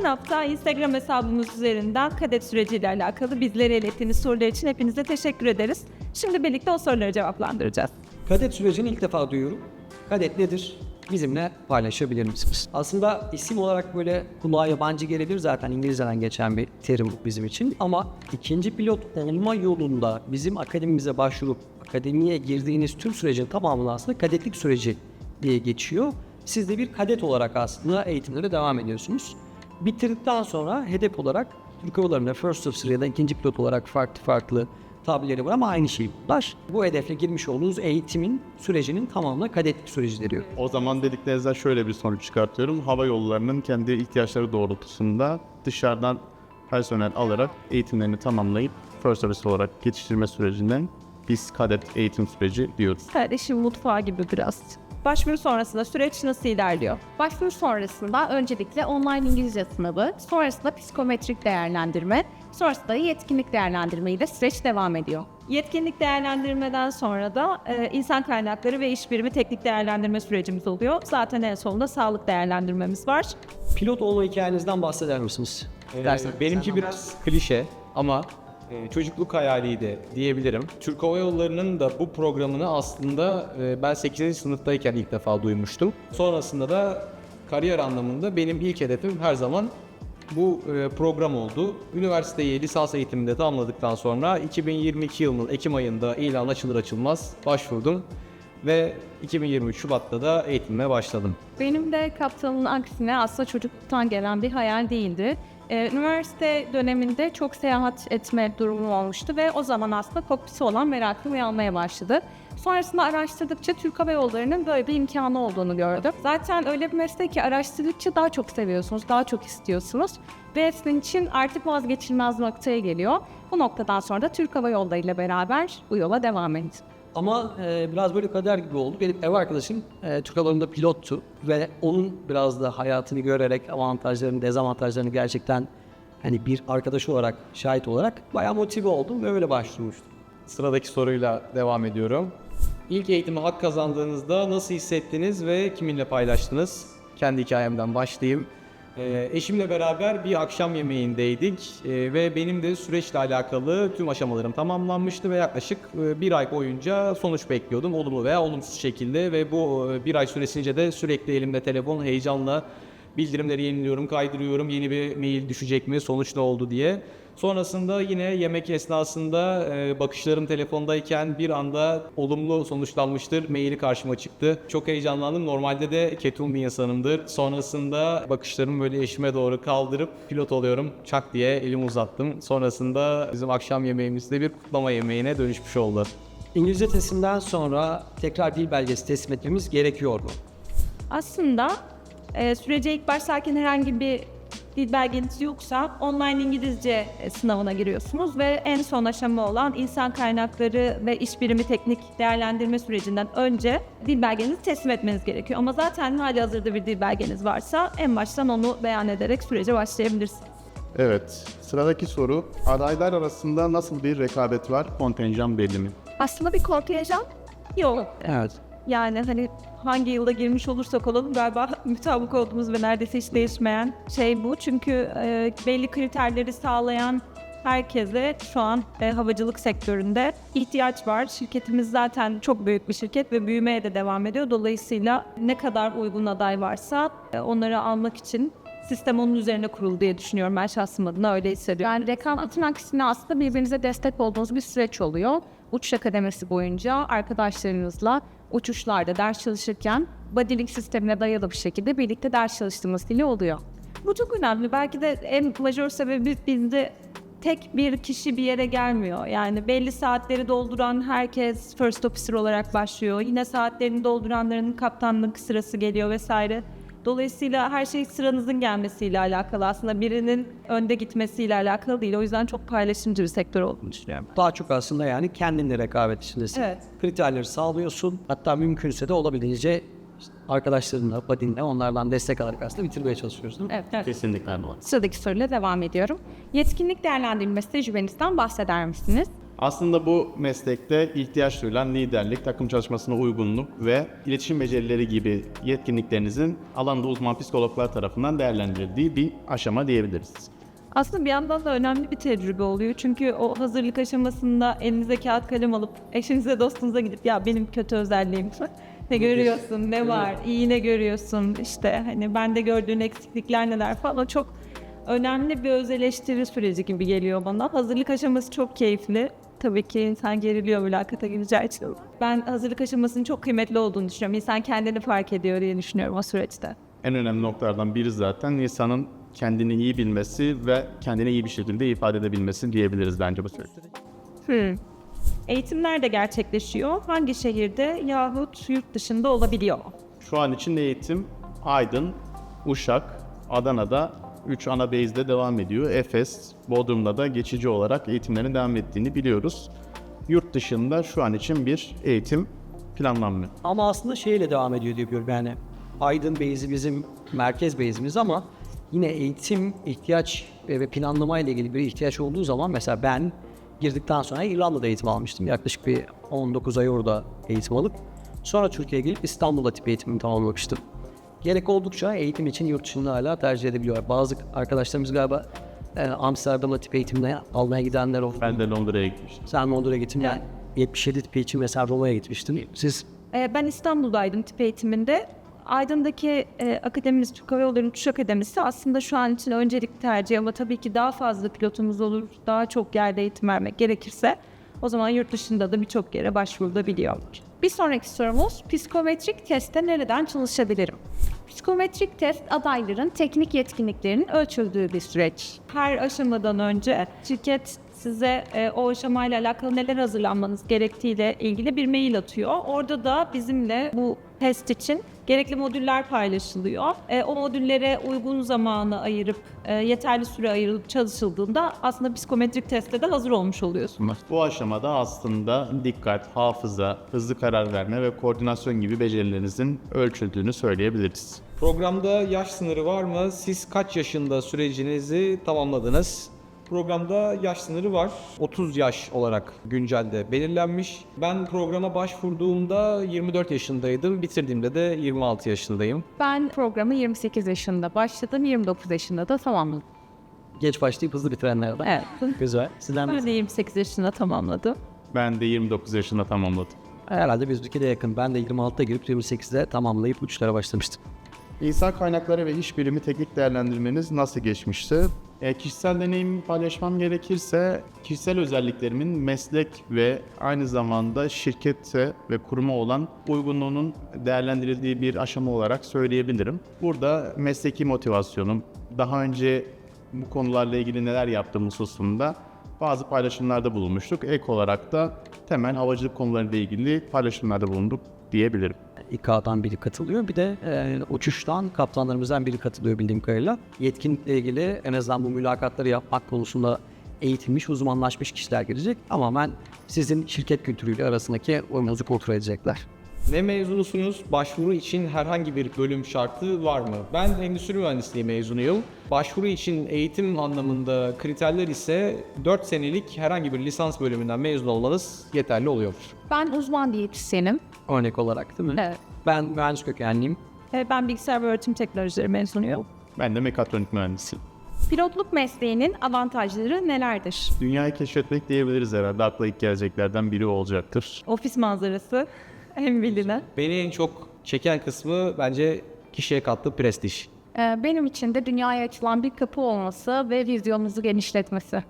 Geçen hafta Instagram hesabımız üzerinden kadet süreciyle alakalı bizlere ilettiğiniz sorular için hepinize teşekkür ederiz. Şimdi birlikte o soruları cevaplandıracağız. Kadet sürecini ilk defa duyuyorum. Kadet nedir? Bizimle paylaşabilir misiniz? Aslında isim olarak böyle kulağa yabancı gelebilir zaten İngilizceden geçen bir terim bizim için. Ama ikinci pilot olma yolunda bizim akademimize başvurup akademiye girdiğiniz tüm sürecin tamamını aslında kadetlik süreci diye geçiyor. Siz de bir kadet olarak aslında eğitimlere devam ediyorsunuz. Bitirdikten sonra hedef olarak Türk Hava Yolları'nda First Officer ya da ikinci pilot olarak farklı farklı tabirleri var ama aynı şey bunlar. Bu hedefle girmiş olduğunuz eğitimin sürecinin tamamına kadetlik süreci deniyor. O zaman dediklerinizden şöyle bir sonuç çıkartıyorum. Hava yollarının kendi ihtiyaçları doğrultusunda dışarıdan personel alarak eğitimlerini tamamlayıp first service olarak yetiştirme sürecinden biz kadet eğitim süreci diyoruz. Kardeşim mutfağı gibi biraz. Başvuru sonrasında süreç nasıl ilerliyor? Başvuru sonrasında öncelikle online İngilizce sınavı, sonrasında psikometrik değerlendirme, sonrasında yetkinlik değerlendirme ile süreç devam ediyor. Yetkinlik değerlendirmeden sonra da e, insan kaynakları ve iş birimi teknik değerlendirme sürecimiz oluyor. Zaten en sonunda sağlık değerlendirmemiz var. Pilot olma hikayenizden bahseder misiniz? Dersen. Benimki biraz klişe ama çocukluk hayaliydi diyebilirim. Türk Hava Yolları'nın da bu programını aslında e, ben 8. sınıftayken ilk defa duymuştum. Sonrasında da kariyer anlamında benim ilk hedefim her zaman bu e, program oldu. Üniversiteyi lisans eğitiminde tamamladıktan sonra 2022 yılının Ekim ayında ilan açılır açılmaz başvurdum ve 2023 Şubat'ta da eğitimime başladım. Benim de kaptanın aksine aslında çocukluktan gelen bir hayal değildi. Ee, üniversite döneminde çok seyahat etme durumum olmuştu ve o zaman aslında kokpisi olan merakım uyanmaya başladı. Sonrasında araştırdıkça Türk Hava Yolları'nın böyle bir imkanı olduğunu gördüm. Zaten öyle bir meslek ki araştırdıkça daha çok seviyorsunuz, daha çok istiyorsunuz. Ve sizin için artık vazgeçilmez noktaya geliyor. Bu noktadan sonra da Türk Hava Yolları ile beraber bu yola devam edin. Ama e, biraz böyle kader gibi oldu. Benim ev arkadaşım e, Türk Hava Yolları'nda pilottu ve onun biraz da hayatını görerek avantajlarını, dezavantajlarını gerçekten hani bir arkadaş olarak, şahit olarak bayağı motive oldum ve öyle başvurmuştum. Sıradaki soruyla devam ediyorum. İlk eğitime hak kazandığınızda nasıl hissettiniz ve kiminle paylaştınız? Kendi hikayemden başlayayım. Ee, eşimle beraber bir akşam yemeğindeydik Ee, ve benim de süreçle alakalı tüm aşamalarım tamamlanmıştı ve yaklaşık e, bir ay boyunca sonuç bekliyordum olumlu veya olumsuz şekilde ve bu e, bir ay süresince de sürekli elimde telefon heyecanla bildirimleri yeniliyorum, kaydırıyorum. Yeni bir mail düşecek mi, sonuç ne oldu diye. Sonrasında yine yemek esnasında e, bakışlarım telefondayken bir anda olumlu sonuçlanmıştır. Maili karşıma çıktı. Çok heyecanlandım. Normalde de ketum bir insanımdır. Sonrasında bakışlarımı böyle eşime doğru kaldırıp pilot oluyorum. Çak diye elimi uzattım. Sonrasında bizim akşam yemeğimizde bir kutlama yemeğine dönüşmüş oldu. İngilizce testinden sonra tekrar dil belgesi teslim etmemiz gerekiyor mu? Aslında e, sürece ilk başlarken herhangi bir dil belgeniz yoksa online İngilizce e, sınavına giriyorsunuz ve en son aşama olan insan kaynakları ve iş birimi teknik değerlendirme sürecinden önce dil belgenizi teslim etmeniz gerekiyor. Ama zaten hali hazırda bir dil belgeniz varsa en baştan onu beyan ederek sürece başlayabilirsiniz. Evet, sıradaki soru. Adaylar arasında nasıl bir rekabet var? Kontenjan belli mi? Aslında bir kontenjan Yok. Evet. Yani hani hangi yılda girmiş olursak olalım galiba mutabık olduğumuz ve neredeyse hiç değişmeyen şey bu. Çünkü e, belli kriterleri sağlayan herkese şu an e, havacılık sektöründe ihtiyaç var. Şirketimiz zaten çok büyük bir şirket ve büyümeye de devam ediyor. Dolayısıyla ne kadar uygun aday varsa e, onları almak için sistem onun üzerine kurulu diye düşünüyorum. Ben şahsım adına öyle hissediyorum. Yani rekabetin aksine aslında birbirinize destek olduğunuz bir süreç oluyor. Uçuş akademisi boyunca arkadaşlarınızla uçuşlarda ders çalışırken bodyling sistemine dayalı bir şekilde birlikte ders çalıştığımız dili oluyor. Bu çok önemli. Belki de en majör sebebi bizde tek bir kişi bir yere gelmiyor. Yani belli saatleri dolduran herkes first officer olarak başlıyor. Yine saatlerini dolduranların kaptanlık sırası geliyor vesaire. Dolayısıyla her şey sıranızın gelmesiyle alakalı. Aslında birinin önde gitmesiyle alakalı değil. O yüzden çok paylaşımcı bir sektör olduğunu düşünüyorum. Daha çok aslında yani kendinle rekabet içindesin. Evet. Kriterleri sağlıyorsun. Hatta mümkünse de olabildiğince işte arkadaşlarınla, badinle onlardan destek alarak aslında bitirmeye çalışıyoruz değil mi? Evet. evet. Kesinlikle. Sıradaki soruyla devam ediyorum. Yetkinlik değerlendirilmesi tecrübenizden bahseder misiniz? Aslında bu meslekte ihtiyaç duyulan liderlik, takım çalışmasına uygunluk ve iletişim becerileri gibi yetkinliklerinizin alanda uzman psikologlar tarafından değerlendirildiği bir aşama diyebiliriz. Aslında bir yandan da önemli bir tecrübe oluyor. Çünkü o hazırlık aşamasında elinize kağıt kalem alıp eşinize dostunuza gidip ya benim kötü özelliğim ne görüyorsun, ne var, iyi ne görüyorsun, işte hani bende gördüğün eksiklikler neler falan çok önemli bir öz eleştiri süreci gibi geliyor bana. Hazırlık aşaması çok keyifli. Tabii ki insan geriliyor mülakata gireceği için. Ben hazırlık aşamasının çok kıymetli olduğunu düşünüyorum. İnsan kendini fark ediyor diye düşünüyorum o süreçte. En önemli noktalardan biri zaten insanın kendini iyi bilmesi ve kendini iyi bir şekilde ifade edebilmesi diyebiliriz bence bu süreçte. Hmm. Eğitim nerede gerçekleşiyor? Hangi şehirde yahut yurt dışında olabiliyor? Şu an için eğitim Aydın, Uşak, Adana'da 3 ana base'de devam ediyor. Efes, Bodrum'da da geçici olarak eğitimlerin devam ettiğini biliyoruz. Yurt dışında şu an için bir eğitim planlanmıyor. Ama aslında şeyle devam ediyor diye biliyorum yani. Aydın Beyzi bizim merkez base'imiz ama yine eğitim ihtiyaç ve planlama ile ilgili bir ihtiyaç olduğu zaman mesela ben girdikten sonra İrlanda'da eğitim almıştım. Yaklaşık bir 19 ay orada eğitim alıp sonra Türkiye'ye gelip İstanbul'da tip eğitimimi tamamlamıştım. Gerek oldukça eğitim için yurt dışında hala tercih edebiliyorlar. Bazı arkadaşlarımız galiba e, Amsterdam'da tip eğitimine almaya gidenler oldu. Ben de Londra'ya gitmiştim. Sen Londra'ya gittin. Ben 77 tip için mesela Roma'ya gitmiştim. Siz Ee, ben İstanbul'daydım tip eğitiminde. Aydın'daki e, akademimiz, Türk Hava Yolları'nın uçuş akademisi aslında şu an için öncelik tercih ama tabii ki daha fazla pilotumuz olur, daha çok yerde eğitim vermek gerekirse o zaman yurt dışında da birçok yere başvurulabiliyor. Bir sonraki sorumuz psikometrik testte nereden çalışabilirim? Psikometrik test adayların teknik yetkinliklerinin ölçüldüğü bir süreç. Her aşamadan önce şirket size e, o aşamayla alakalı neler hazırlanmanız gerektiğiyle ilgili bir mail atıyor. Orada da bizimle bu test için gerekli modüller paylaşılıyor. E, o modüllere uygun zamanı ayırıp e, yeterli süre ayırılıp çalışıldığında aslında psikometrik testte de hazır olmuş oluyorsunuz. Bu aşamada aslında dikkat, hafıza, hızlı karar verme ve koordinasyon gibi becerilerinizin ölçüldüğünü söyleyebiliriz. Programda yaş sınırı var mı? Siz kaç yaşında sürecinizi tamamladınız? Programda yaş sınırı var. 30 yaş olarak güncelde belirlenmiş. Ben programa başvurduğumda 24 yaşındaydım. Bitirdiğimde de 26 yaşındayım. Ben programı 28 yaşında başladım, 29 yaşında da tamamladım. geç başlayıp hızlı bitirenlerden. Evet. Güzel. Sizden Ben de 28 yaşında tamamladım. Ben de 29 yaşında tamamladım. herhalde bizimki de yakın. Ben de 26'da girip 28'de tamamlayıp uçlara başlamıştım. İnsan kaynakları ve iş bilimi teknik değerlendirmeniz nasıl geçmişti? E, kişisel deneyim paylaşmam gerekirse kişisel özelliklerimin meslek ve aynı zamanda şirkete ve kuruma olan uygunluğunun değerlendirildiği bir aşama olarak söyleyebilirim. Burada mesleki motivasyonum, daha önce bu konularla ilgili neler yaptığım hususunda bazı paylaşımlarda bulunmuştuk. Ek olarak da temel havacılık konularıyla ilgili paylaşımlarda bulunduk diyebilirim. İK'dan biri katılıyor. Bir de e, uçuştan kaptanlarımızdan biri katılıyor bildiğim kadarıyla. Yetkinlikle ilgili en azından bu mülakatları yapmak konusunda eğitilmiş, uzmanlaşmış kişiler gelecek. Tamamen sizin şirket kültürüyle arasındaki uyumunuzu kontrol edecekler. Ne mezunusunuz? Başvuru için herhangi bir bölüm şartı var mı? Ben endüstri mühendisliği mezunuyum. Başvuru için eğitim anlamında kriterler ise 4 senelik herhangi bir lisans bölümünden mezun olmanız yeterli oluyor. Ben uzman diyetisyenim. Örnek olarak değil mi? Evet. Ben mühendis kökenliyim. E, ben bilgisayar ve öğretim teknolojileri mezunuyum. Ben de mekatronik mühendisiyim. Pilotluk mesleğinin avantajları nelerdir? Dünyayı keşfetmek diyebiliriz herhalde. Akla ilk geleceklerden biri olacaktır. Ofis manzarası en bilinen. Beni en çok çeken kısmı bence kişiye kattığı prestij. Ee, Benim için de dünyaya açılan bir kapı olması ve vizyonunuzu genişletmesi.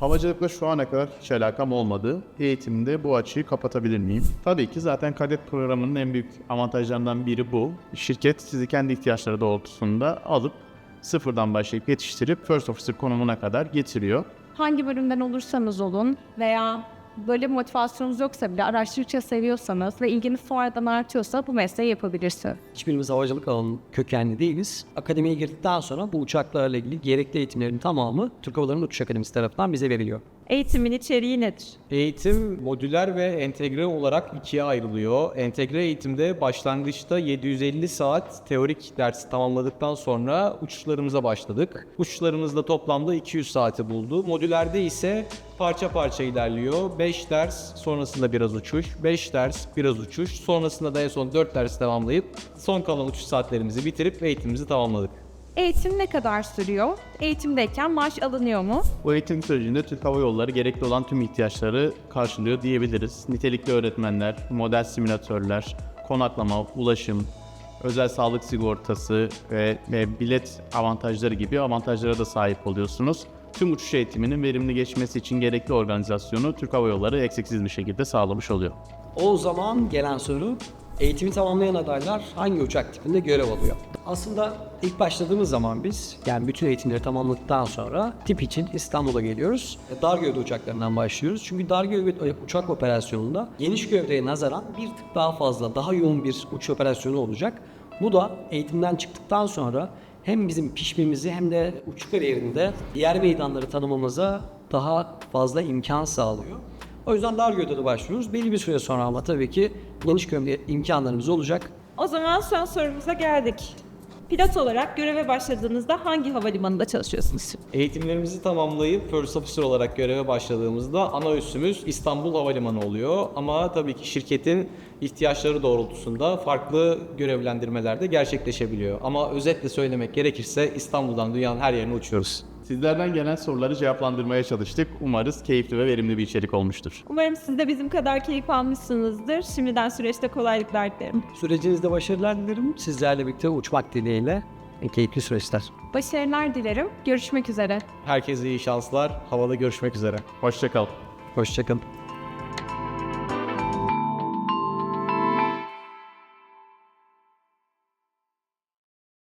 Havacılıkla şu ana kadar hiç alakam olmadı. Eğitimde bu açıyı kapatabilir miyim? Tabii ki zaten kadet programının en büyük avantajlarından biri bu. Şirket sizi kendi ihtiyaçları doğrultusunda alıp sıfırdan başlayıp yetiştirip First Officer konumuna kadar getiriyor. Hangi bölümden olursanız olun veya böyle motivasyonunuz yoksa bile araştırıcı seviyorsanız ve ilginiz sonradan artıyorsa bu mesleği yapabilirsiniz. Hiçbirimiz havacılık alanı kökenli değiliz. Akademiye girdikten sonra bu uçaklarla ilgili gerekli eğitimlerin tamamı Türk Hava Yolları'nın Uçuş Akademisi tarafından bize veriliyor. Eğitimin içeriği nedir? Eğitim modüler ve entegre olarak ikiye ayrılıyor. Entegre eğitimde başlangıçta 750 saat teorik dersi tamamladıktan sonra uçuşlarımıza başladık. Uçuşlarımızda toplamda 200 saati buldu. Modülerde ise parça parça ilerliyor. 5 ders, sonrasında biraz uçuş, 5 ders, biraz uçuş, sonrasında da en son 4 ders tamamlayıp son kalan uçuş saatlerimizi bitirip eğitimimizi tamamladık. Eğitim ne kadar sürüyor? Eğitimdeyken maaş alınıyor mu? Bu eğitim sürecinde Türk Hava Yolları gerekli olan tüm ihtiyaçları karşılıyor diyebiliriz. Nitelikli öğretmenler, model simülatörler, konaklama, ulaşım, özel sağlık sigortası ve, ve bilet avantajları gibi avantajlara da sahip oluyorsunuz. Tüm uçuş eğitiminin verimli geçmesi için gerekli organizasyonu Türk Hava Yolları eksiksiz bir şekilde sağlamış oluyor. O zaman gelen soru eğitimi tamamlayan adaylar hangi uçak tipinde görev alıyor? Aslında ilk başladığımız zaman biz yani bütün eğitimleri tamamladıktan sonra tip için İstanbul'a geliyoruz. Dar gövde uçaklarından başlıyoruz. Çünkü dar gövde uçak operasyonunda geniş gövdeye nazaran bir tık daha fazla, daha yoğun bir uçuş operasyonu olacak. Bu da eğitimden çıktıktan sonra hem bizim pişmemizi hem de uçuş kariyerinde diğer meydanları tanımamıza daha fazla imkan sağlıyor. O yüzden dar gövdede başlıyoruz. Belli bir süre sonra ama tabii ki geniş gövde imkanlarımız olacak. O zaman son sorumuza geldik. Pilot olarak göreve başladığınızda hangi havalimanında çalışıyorsunuz? Eğitimlerimizi tamamlayıp First Officer olarak göreve başladığımızda ana üssümüz İstanbul Havalimanı oluyor. Ama tabii ki şirketin ihtiyaçları doğrultusunda farklı görevlendirmeler de gerçekleşebiliyor. Ama özetle söylemek gerekirse İstanbul'dan dünyanın her yerine uçuyoruz. Sizlerden gelen soruları cevaplandırmaya çalıştık. Umarız keyifli ve verimli bir içerik olmuştur. Umarım siz de bizim kadar keyif almışsınızdır. Şimdiden süreçte kolaylıklar dilerim. Sürecinizde başarılar dilerim. Sizlerle birlikte uçmak dileğiyle keyifli süreçler. Başarılar dilerim. Görüşmek üzere. Herkese iyi şanslar. Havada görüşmek üzere. Hoşçakal. Hoşçakalın.